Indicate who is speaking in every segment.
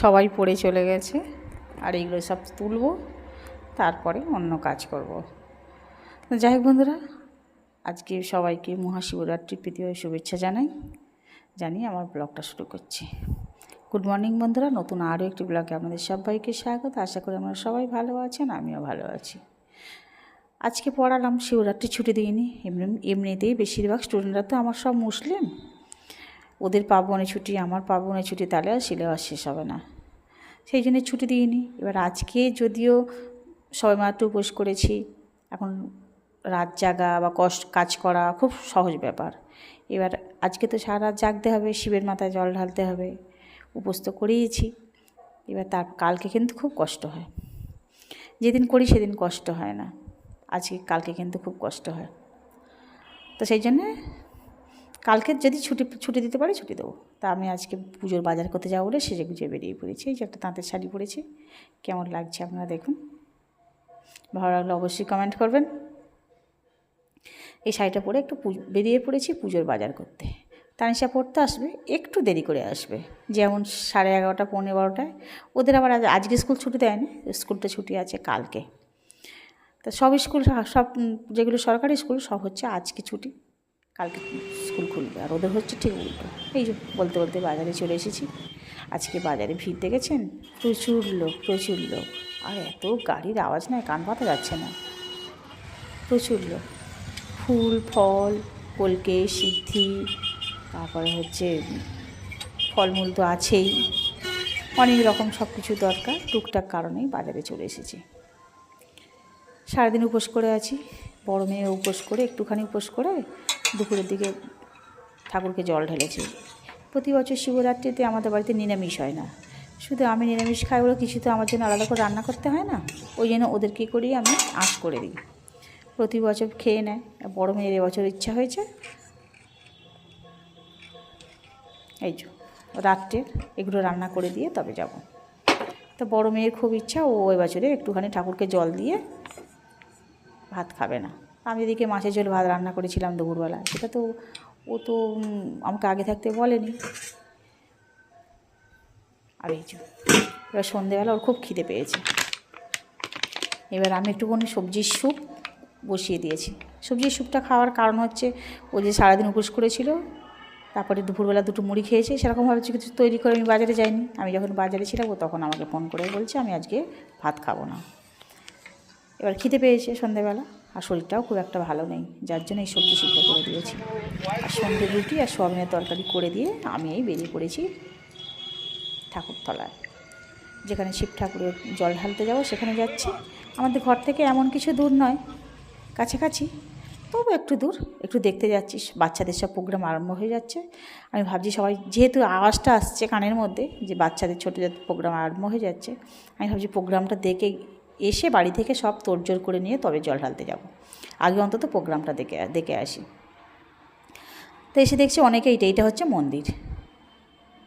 Speaker 1: সবাই পড়ে চলে গেছে, আর এইগুলো সব তুলব, তারপরে অন্য কাজ করব। যাই হোক বন্ধুরা, আজকে সবাইকে মহাশিবরাত্রির প্রীতীয় শুভেচ্ছা জানাই। জানিয়ে আমার ব্লগটা শুরু করছি। গুড মর্নিং বন্ধুরা, নতুন আরও একটি ব্লগে আপনাদের সবাইকে স্বাগত। আশা করি আমরা সবাই ভালো আছেন, আমিও ভালো আছি। আজকে পড়ালাম, শিবরাত্রি ছুটি দিইনি, এমনি এমনিতেই বেশিরভাগ স্টুডেন্টরা তো আমার সব মুসলিম। ওদের পার্বণে ছুটি, আমার পার্বণে ছুটি, তাহলে আর সিলেবাস শেষ হবে না। সেই জন্য ছুটি দিইনি। এবার আজকে যদিও সবাই মাত্র উপোস করেছি, এখন রাত জাগা বা কষ্ট কাজ করা খুব সহজ ব্যাপার। এবার আজকে তো সারা রাত জাগতে হবে, শিবের মাথায় জল ঢালতে হবে, উপোস তো করিয়েছি এবার তার, কালকে কিন্তু খুব কষ্ট হয়। যেদিন করি সেদিন কষ্ট হয় না। আজকে, কালকে কিন্তু খুব কষ্ট হয়। তো সেই জন্যে কালকে যদি ছুটি ছুটি দিতে পারি ছুটি দেবো। তা আমি আজকে পুজোর বাজার করতে যাব বলে সেজে গুজে বেরিয়ে পড়েছি। এই যে একটা তাঁতের শাড়ি পরেছি। কেমন লাগছে আপনারা দেখুন। ভালো লাগলে অবশ্যই কমেন্ট করবেন। এই শাড়িটা পরে একটু বেরিয়ে পড়েছি পুজোর বাজার করতে। তানিশা পড়তে আসবে, একটু দেরি করে আসবে। যেমন সাড়ে এগারোটা, পৌনে বারোটায়। ওদের আবার আজকে স্কুল ছুটি দেয়নি। স্কুলটা ছুটি আছে কালকে। তা সব স্কুল সব, যেগুলো সরকারি স্কুল, সব হচ্ছে আজকে ছুটি। কালকে স্কুল খুলবে আর ওদের হচ্ছে ঠিক উল্টো। এই বলতে বলতে বাজারে চলে এসেছি। আজকে বাজারে ভিড় দেখেছেন? প্রচুর লোক প্রচুর লোক। আর এত গাড়ির আওয়াজ নয়, কান পাতা যাচ্ছে না। প্রচুর লোক। ফুল, ফল, কলকে, সিদ্ধি, তারপরে হচ্ছে ফলমূল তো আছেই। অনেক রকম সব কিছু দরকার। টুকটাক কারণেই বাজারে চলে এসেছি। সারাদিন উপোস করে আছি। বড় মেয়ে উপোস করে, একটুখানি উপোস করে দুপুরের দিকে ঠাকুরকে জল ঢেলেছি। প্রতি বছর শিবরাত্রিতে আমাদের বাড়িতে নিরামিষ হয় না। শুধু আমি নিরামিষ খাই বলে কিছু তো আমার জন্য আলাদা করে রান্না করতে হয় না। ওই জন্য ওদের কী করি আমি আঁশ করে দিই। প্রতি বছর খেয়ে নেয়। বড় মেয়ের এবছর ইচ্ছা হয়েছে। এই যে রাত্রের এগুলো রান্না করে দিয়ে তবে যাব। তো বড় মেয়ের খুব ইচ্ছা, ও এবছরে একটুখানি ঠাকুরকে জল দিয়ে ভাত খাবে না। আমি এদিকে মাছের ঝোল ভাত রান্না করেছিলাম দুপুরবেলা। সেটা তো ও তো আমাকে আগে থাকতে বলেনি। আর এই যে, এবার সন্ধেবেলা ওর খুব খিদে পেয়েছে। এবার আমি একটুখানি সবজির স্যুপ বসিয়ে দিয়েছি। সবজির স্যুপটা খাওয়ার কারণ হচ্ছে, ও যে সারাদিন উপোস করেছিল, তারপরে দুপুরবেলা দুটো মুড়ি খেয়েছে, সেরকমভাবে কিছু তৈরি করে আমি বাজারে যাইনি। আমি যখন বাজারে ছিলাম, ও তখন আমাকে ফোন করে বলছে, আমি আজকে ভাত খাব না। এবার খিদে পেয়েছে সন্ধেবেলা। আর শরীরটাও খুব একটা ভালো নেই, যার জন্য এই সবজি সিদ্ধ করে দিয়েছি। আর সন্ধ্যে রুটি আর সোয়াবিনের তরকারি করে দিয়ে আমি এই বেরিয়ে পড়েছি ঠাকুরতলায় যেখানে শিব ঠাকুরের জল ঢালতে যাব, সেখানে যাচ্ছি। আমাদের ঘর থেকে এমন কিছু দূর নয়, কাছাকাছি, তবু একটু দূর, একটু দেখতে যাচ্ছি। বাচ্চাদের সব প্রোগ্রাম আরম্ভ হয়ে যাচ্ছে। আমি ভাবছি সবাই, যেহেতু আওয়াজটা আসছে কানের মধ্যে, যে বাচ্চাদের ছোটো প্রোগ্রাম আরম্ভ হয়ে যাচ্ছে, আমি ভাবছি প্রোগ্রামটা দেখে এসে বাড়ি থেকে সব তোড়জোড় করে নিয়ে তবে জল ঢালতে যাব। আগে অন্তত প্রোগ্রামটা দেখে দেখে আসি। তো এসে দেখছি অনেকে এইটা এইটা হচ্ছে মন্দির।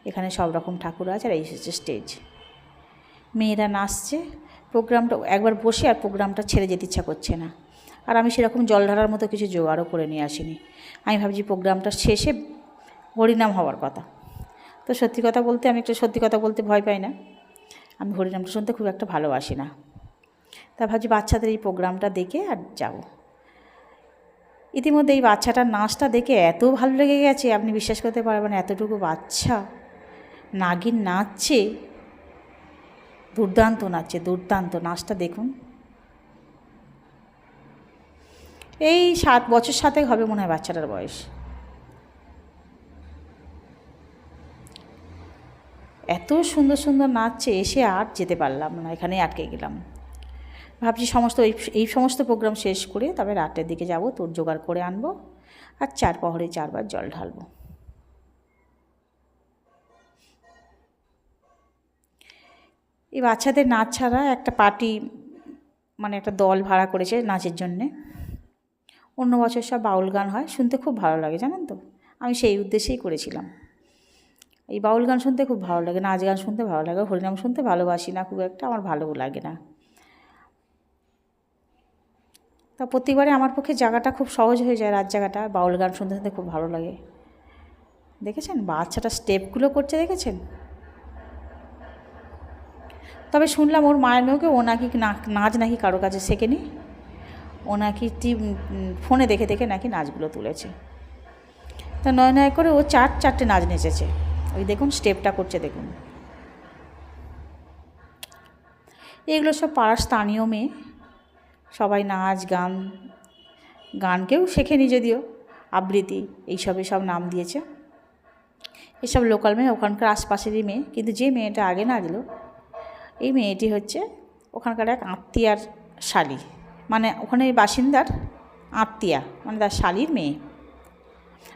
Speaker 1: এখানে সব রকম ঠাকুর আছে আর এই হচ্ছে স্টেজ মেয়েরা নাচছে, প্রোগ্রামটা, একবার বসে আর প্রোগ্রামটা ছেড়ে যেতে ইচ্ছা করছে না। আর আমি সেরকম জল ঢালার মতো কিছু জোগাড়ও করে নিয়ে আসিনি। আমি ভাবছি প্রোগ্রামটা শেষে হরিনাম হওয়ার কথা। তো সত্যি কথা বলতে, আমি একটু সত্যি কথা বলতে ভয় পাই না। আমি হরিনামটা শুনতে খুব একটা ভালোবাসি না। তা ভাবছি বাচ্চাদের এই প্রোগ্রামটা দেখে আর যাব। ইতিমধ্যে এই বাচ্চাটার নাচটা দেখে এত ভালো লেগে গেছে, আপনি বিশ্বাস করতে পারবেন এতটুকু বাচ্চা নাগিন নাচছে, দুর্দান্ত নাচছে, দুর্দান্ত, নাচটা দেখুন। এই সাত বছর সাথে হবে মনে হয় বাচ্চাটার বয়স। এত সুন্দর সুন্দর নাচছে, এসে আর যেতে পারলাম না, এখানেই আটকে গেলাম। ভাবছি সমস্ত এই সমস্ত প্রোগ্রাম শেষ করে তবে রাতের দিকে যাব, তোর জোগাড় করে আনব আর চার পহরে চারবার জল ঢালবো। এই বাচ্চাদের নাচ ছাড়া একটা পার্টি মানে একটা দল ভাড়া করেছে নাচের জন্যে। অন্য বছর সব বাউল গান হয়, শুনতে খুব ভালো লাগে, জানেন তো? আমি সেই উদ্দেশ্যেই করেছিলাম। এই বাউল গান শুনতে খুব ভালো লাগে, নাচ গান শুনতে ভালো লাগে, হরিনাম শুনতে ভালোবাসি না খুব একটা, আমার ভালোও লাগে না। তা প্রতিবারে আমার পক্ষে জায়গাটা খুব সহজ হয়ে যায়, রাত জায়গাটা, বাউল গান শুনতে শুনতে খুব ভালো লাগে। দেখেছেন? বাচ্চাটা স্টেপগুলো করছে, দেখেছেন? তবে শুনলাম ওর মায়ের মেয়েকে ও নাকি নাচ নাকি কারও কাছে শেখেনি। ও নাকি টি ফোনে দেখে দেখে নাকি নাচগুলো তুলেছে। তা নয় নয় করে ও চার, চারটে নাচ নেচেছে। ওই দেখুন, স্টেপটা করছে, দেখুন। এগুলো সব পাড়ার স্থানীয় মেয়ে। সবাই নাচ, গান, গানকেও শেখেনি যদিও, আবৃত্তি, এইসবে সব নাম দিয়েছে। এসব লোকাল মেয়ে, ওখানকার আশপাশেরই মেয়ে, কিন্তু যে মেয়েটা আগে না নাচলো এই মেয়েটি হচ্ছে ওখানকার এক আত্মীয়ার শালি। মানে ওখানে বাসিন্দার আত্মীয়া মানে তার শালির মেয়ে।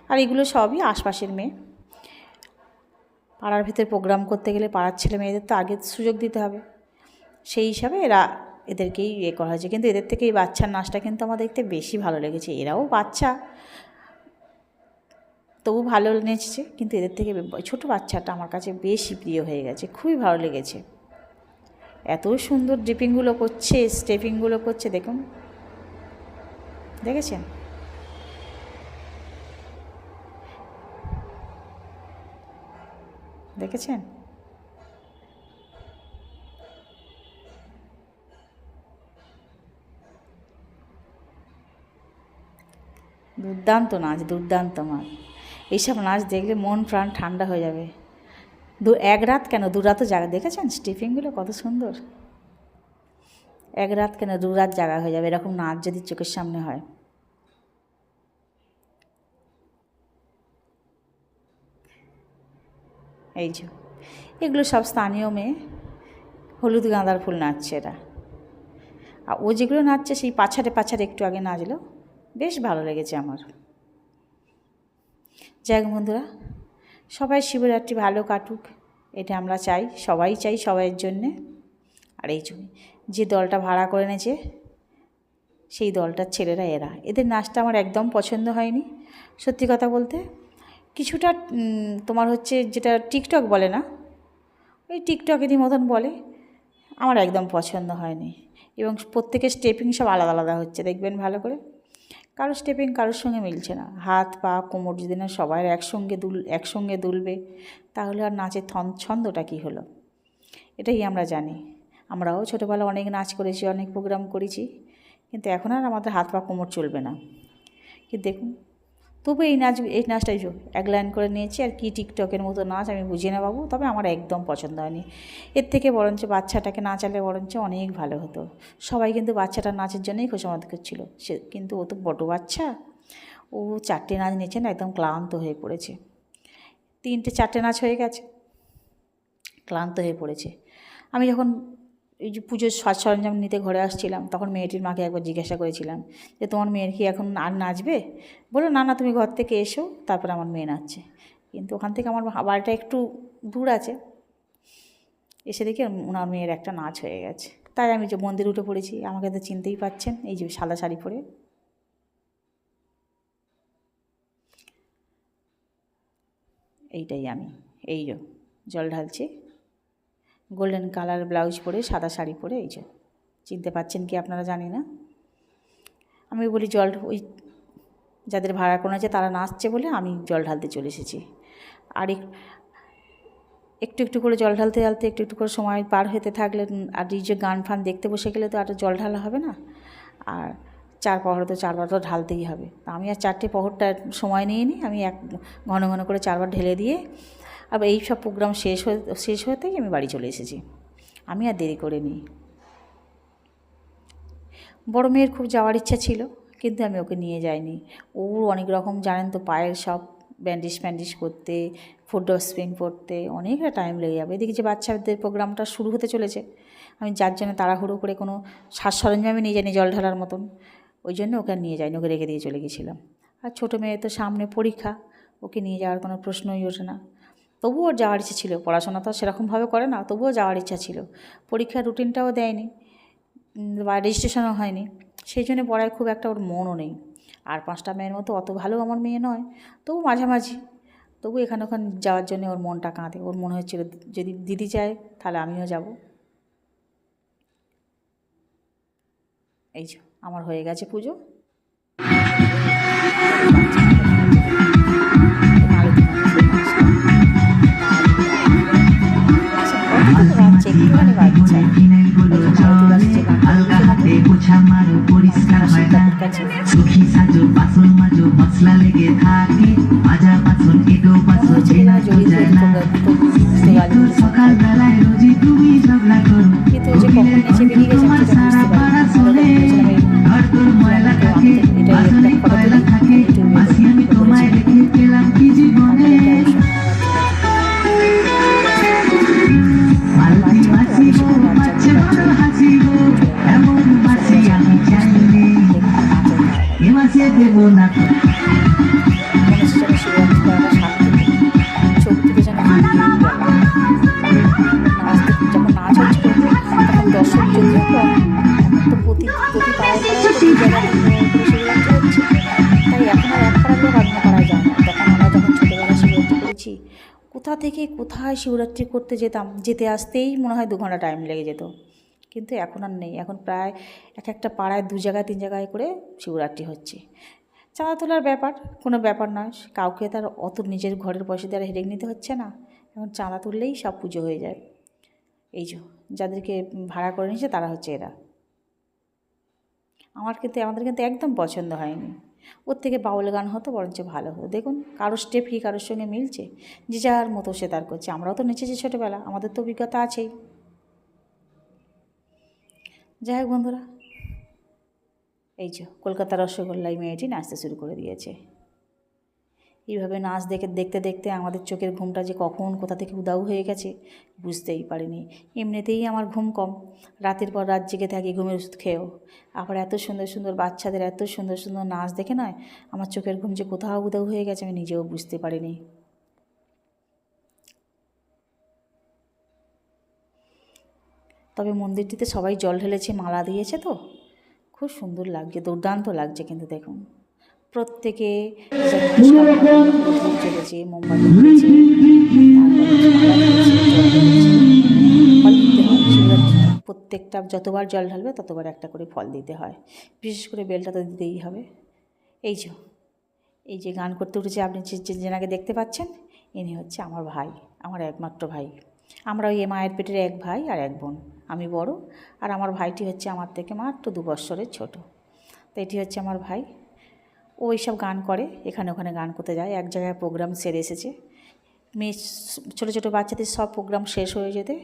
Speaker 1: আর এগুলো সবই আশপাশের মেয়ে। পাড়ার ভিতরে প্রোগ্রাম করতে গেলে পাড়ার ছেলে মেয়েদের তো আগে সুযোগ দিতে হবে। সেই হিসাবে এরা এদেরকেই ইয়ে করা হয়েছে। কিন্তু এদের থেকে এই বাচ্চার নাচটা কিন্তু আমার দেখতে বেশি ভালো লেগেছে। এরাও বাচ্চা। তবু ভালো নেচেছে, কিন্তু এদের থেকে ছোটো বাচ্চাটা আমার কাছে বেশি প্রিয় হয়ে গেছে। খুবই ভালো লেগেছে। এত সুন্দর ড্রিপিংগুলো করছে, স্টেপিংগুলো করছে, দেখুন। দেখেছেন? দেখেছেন? দুর্দান্ত নাচ দুর্দান্ত নাচ এইসব নাচ দেখলে মন প্রাণ ঠান্ডা হয়ে যাবে। দু, এক রাত কেন? দু রাতও জায়গা দেখেছেন? স্টিফিংগুলো কত সুন্দর। এক রাত কেন? দু রাত জায়গা হয়ে যাবে। এরকম নাচ যদি চোখের সামনে হয়। এই যে, এগুলো সব স্থানীয় মেয়ে হলুদ গাঁদার ফুল নাচছে এরা। আর ও যেগুলো নাচছে, সেই পাছারে পাছারে একটু আগে নাচলো। বেশ ভালো লেগেছে আমার। যাই বন্ধুরা, সবাই শিবরাত্রি ভালো কাটুক, এটা আমরা চাই, সবাই চাই সবাইয়ের জন্যে। আর এই জন্য যে দলটা ভাড়া করে এনেছে, সেই দলটার ছেলেরা এরা। এদের নাচটা আমার একদম পছন্দ হয়নি, সত্যি কথা বলতে। কিছুটা তোমার হচ্ছে যেটা টিকটক বলে না, ওই টিকটকেরই মতন বলে, আমার একদম পছন্দ হয়নি। এবং প্রত্যেকের স্টেপিং সব আলাদা আলাদা হচ্ছে, দেখবেন ভালো করে। কারও স্টেপিং কারোর সঙ্গে মিলছে না। হাত, পা, কোমর যদি না সবাই একসঙ্গে দুল, একসঙ্গে দুলবে, তাহলে আর নাচের ছন্দটা কী হলো? এটাই আমরা জানি। আমরাও ছোটোবেলা অনেক নাচ করেছি, অনেক প্রোগ্রাম করেছি, কিন্তু এখন আর আমাদের হাত, পা, কোমর চলবে না। কিন্তু দেখুন তবু এই নাচ, এই নাচটাই এক লাইন করে নিয়েছি আর কি টিকটকের মতো নাচ আমি বুঝি না বাবু, তবে আমার একদম পছন্দ হয়নি। এর থেকে বরঞ্চ বাচ্চাটাকে নাচালে বরঞ্চ অনেক ভালো হতো। সবাই কিন্তু বাচ্চাটার নাচের জন্যই খোঁজামত করছিল। সে কিন্তু ও তো বড় বাচ্চা। ও চারটে নাচ নিয়েছে না, একদম ক্লান্ত হয়ে পড়েছে। তিনটে, চারটে নাচ হয়ে গেছে। ক্লান্ত হয়ে পড়েছে। আমি যখন এই যে পুজোর সাজ সরঞ্জাম নিতে ঘরে আসছিলাম, তখন মেয়েটির মাকে একবার জিজ্ঞাসা করেছিলাম যে তোমার মেয়ের কি এখন আর নাচবে? বলল, না না, তুমি ঘর থেকে এসো, তারপরে আমার মেয়ে নাচছে। কিন্তু ওখান থেকে আমার বাড়িটা একটু দূর আছে। এসে দেখি ওনার মেয়ের একটা নাচ হয়ে গেছে। তাই আমি যে মন্দির উঠে পড়েছি, আমাকে তো চিনতেই পাচ্ছেন, এই যে সাদা শাড়ি পরে। এইটাই আমি, এই জল ঢালছি। গোল্ডেন কালার ব্লাউজ পরে সাদা শাড়ি পরে, এই যে। চিনতে পাচ্ছেন কি আপনারা জানি না? আমি বলি, জল ওই যাদের ভাড়া কোনো আছে তারা নাচছে বলে আমি জল ঢালতে চলে এসেছি। আর এক- একটু একটু করে জল ঢালতে ঢালতে একটু একটু করে সময় পার হতে থাকলে, আর এই যে গান ফান দেখতে বসে গেলে তো আর জল ঢালা হবে না। আর চার পহর তো চারবার তো ঢালতেই হবে। আমি আর চারটে পহরটা সময় নিয়ে নিই আমি এক ঘন ঘন করে চারবার ঢেলে দিয়ে আবার এই সব প্রোগ্রাম শেষ হয়ে, শেষ হতেই আমি বাড়ি চলে এসেছি। আমি আর দেরি করে নিই বড় মেয়ের খুব যাওয়ার ইচ্ছা ছিল, কিন্তু আমি ওকে নিয়ে যাইনি। ওর অনেক রকম জানেন তো, পায়ের সব ব্যান্ডিশ ফ্যান্ডিশ করতে ফুটবল স্পিন করতে অনেকটা টাইম লেগে যাবে। এদিকে যে বাচ্চাদের প্রোগ্রামটা শুরু হতে চলেছে, আমি যার জন্য তাড়াহুড়ো করে কোনো সাজ সরঞ্জামে নিয়ে যাইনি জল ঢালার মতন, ওই জন্য ওকে নিয়ে যাইনি, ওকে রেখে দিয়ে চলে গেছিলাম। আর ছোটো মেয়ে তো সামনে পরীক্ষা, ওকে নিয়ে যাওয়ার কোনো প্রশ্নই ওঠে না। তবুও যাওয়ার ইচ্ছে ছিল, পড়াশোনা তো সেরকমভাবে করে না, তবুও যাওয়ার ইচ্ছা ছিল। পরীক্ষার রুটিনটাও দেয়নি বা রেজিস্ট্রেশনও হয়নি। সেই জন্য পড়ায় খুব একটা ওর মনও নেই। আর পাঁচটা মেয়ের মতো অত ভালো আমার মেয়ে নয়, তবু মাঝামাঝি। তবু এখানে ওখানে যাওয়ার জন্য ওর মনটা কাঁদে। ওর মনে হচ্ছিল যদি দিদি যায় তাহলে আমিও যাব। এই যে, আমার হয়ে গেছে পুজো। একটুখানি
Speaker 2: গাড়ি চাই পরিষ্কার হয় না সুখী সাজো বাসন মাজো মশলা লেগে থাক
Speaker 1: কোথা থেকে কোথায় শিবরাত্রি করতে যেতাম, যেতে আসতেই মনে হয় দু ঘণ্টা টাইম লেগে যেত। কিন্তু এখন আর নেই, এখন প্রায় এক একটা পাড়ায় দু জায়গায়, তিন জায়গায় করে শিবরাত্রি হচ্ছে। চাঁদা তোলার ব্যাপার কোনো ব্যাপার নয়, কাউকে তার অত নিজের ঘরের পয়সা আর হেডেক নিতে হচ্ছে না, এখন চাঁদা তুললেই সব পুজো হয়ে যায়। এই যে, যাদেরকে ভাড়া করে নিয়েছে তারা হচ্ছে এরা। আমার কিন্তু, আমাদের কিন্তু একদম পছন্দ হয়নি। ওর থেকে বাউল গান হতো, বরঞ্চ ভালো হতো। দেখুন কারোর স্টেপ কি কারোর সঙ্গে মিলছে? যে যার মতো সে তার করছে। আমরাও তো নেচেছি ছোটোবেলা, আমাদের তো অভিজ্ঞতা আছেই। যাই হোক বন্ধুরা, এই যে, কলকাতার রসগোল্লাই মেয়েটি নাচতে শুরু করে দিয়েছে। এইভাবে নাচ দেখে, দেখতে দেখতে আমাদের চোখের ঘুমটা যে কখন কোথা থেকে উদাও হয়ে গেছে বুঝতেই পারিনি। এমনিতেই আমার ঘুম কম। রাতের পর রাত জেগে থাকি, ঘুমের ওষুধ খেয়েও। আবার এত সুন্দর সুন্দর বাচ্চাদের এত সুন্দর সুন্দর নাচ দেখে নয়, আমার চোখের ঘুম যে কোথাও উদাও হয়ে গেছে আমি নিজেও বুঝতে পারিনি। তবে মন্দিরটিতে সবাই জল ঢেলেছে, মালা দিয়েছে তো? খুব সুন্দর লাগছে, দুর্দান্ত লাগছে কিন্তু দেখুন। প্রত্যেকে চলেছে। প্রত্যেকটা যতবার জল ঢালবে ততবার একটা করে ফল দিতে হয়। বিশেষ করে বেলটা তো দিতেই হবে। এই যে এই যে গান করতে উঠেছে আপনি যে যে যেনাকে দেখতে পাচ্ছেন ইনি হচ্ছে আমার ভাই আমার একমাত্র ভাই। আমরা ওই মায়ের পেটের এক ভাই আর এক বোন আমি বড় আর আমার ভাইটি হচ্ছে আমার থেকে মাত্র দু বৎসরের ছোট। তো এটি হচ্ছে আমার ভাই। ও এইসব গান করে, এখানে ওখানে গান করতে যায়। এক জায়গায় প্রোগ্রাম সেরে এসেছে। মেয়ে ছোটো ছোটো বাচ্চাদের সব প্রোগ্রাম শেষ হয়ে যেতে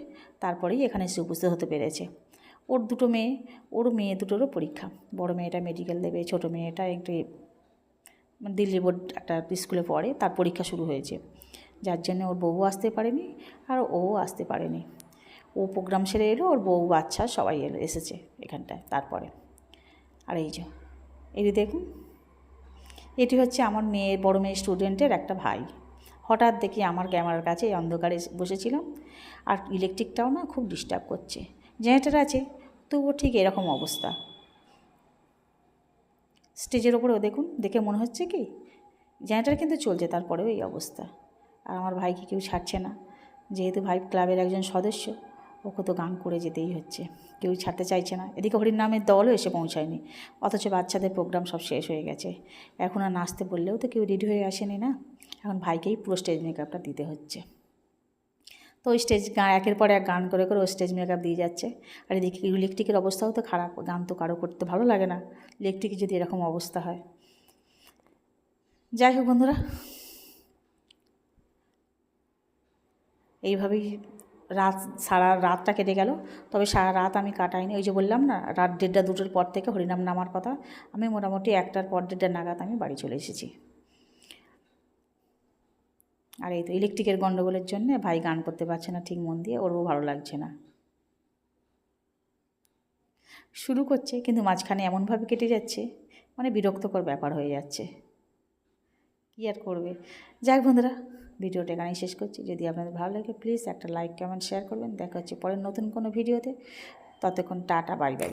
Speaker 1: তারপরেই এখানে এসে উপস্থিত হতে পেরেছে। ওর দুটো মেয়ে, ওর মেয়ে দুটোরও পরীক্ষা। বড় মেয়েটা মেডিকেল দেবে, ছোটো মেয়েটা একটু দিল্লি বোর্ড একটা স্কুলে পড়ে, তার পরীক্ষা শুরু হয়েছে। যার জন্য ওর বউ আসতে পারেনি আর ও আসতে পারেনি। ও প্রোগ্রাম সেরে এলো, ওর বউ, বাচ্চা সবাই এসেছে এখানটায়, তারপরে। আর এই যে এটি দেখুন এটি হচ্ছে আমার মেয়ে, বড় মেয়ে স্টুডেন্টের একটা ভাই। হঠাৎ দেখি আমার ক্যামেরার কাছে এই অন্ধকারে বসেছিলাম। আর ইলেকট্রিকটাও না খুব ডিস্টার্ব করছে। জেনারেটার আছে, তবুও ঠিক এরকম অবস্থা। স্টেজের ওপরেও দেখুন, দেখে মনে হচ্ছে কি, জেনারেটার কিন্তু চলছে, তারপরেও এই অবস্থা। আর আমার ভাইকে কেউ ছাড়ছে না। যেহেতু ভাই ক্লাবের একজন সদস্য ওকে তো গান করে যেতেই হচ্ছে। কেউ ছাড়তে চাইছে না। এদিকে হরির নামের দলও এসে পৌঁছায়নি। অথচ বাচ্চাদের প্রোগ্রাম সব শেষ হয়ে গেছে। এখন আর নাচতে বললেও তো কেউ রেডি হয়ে আসেনি না? এখন ভাইকেই পুরো স্টেজ মেকআপটা দিতে হচ্ছে। তো ওই স্টেজ গান একের পর এক গান করে করে ও স্টেজ মেকআপ দিয়ে যাচ্ছে। আর এদিকে ইলেকট্রিকের অবস্থাও তো খারাপ। গান তো কারও করতে ভালো লাগে না। ইলেকট্রিকের যদি এরকম অবস্থা হয়। যাই হোক বন্ধুরা। এইভাবেই রাত, সারা রাতটা কেটে গেল। তবে সারা রাত আমি কাটাইনি। ওই যে বললাম না, রাত দেড়টা দুটোর পর থেকে হরিনাম নামার কথা। আমি মোটামুটি একটার পর দেড়টা নাগাদ আমি বাড়ি চলে এসেছি। আর এই তো ইলেকট্রিকের গণ্ডগোলের জন্য ভাই গান করতে পারছে না ঠিক মন দিয়ে, ওরও ভালো লাগছে না। শুরু করছে, কিন্তু মাঝখানে এমনভাবে কেটে যাচ্ছে মানে বিরক্তকর ব্যাপার হয়ে যাচ্ছে। কী আর করবে? যাক বন্ধুরা ভিডিওটা এখানেই শেষ করছি। যদি আপনাদের ভালো লাগে প্লিজ একটা লাইক কমেন্ট শেয়ার করবেন। দেখা হচ্ছে পরের নতুন কোনো ভিডিওতে। ততক্ষণ টাটা বাই বাই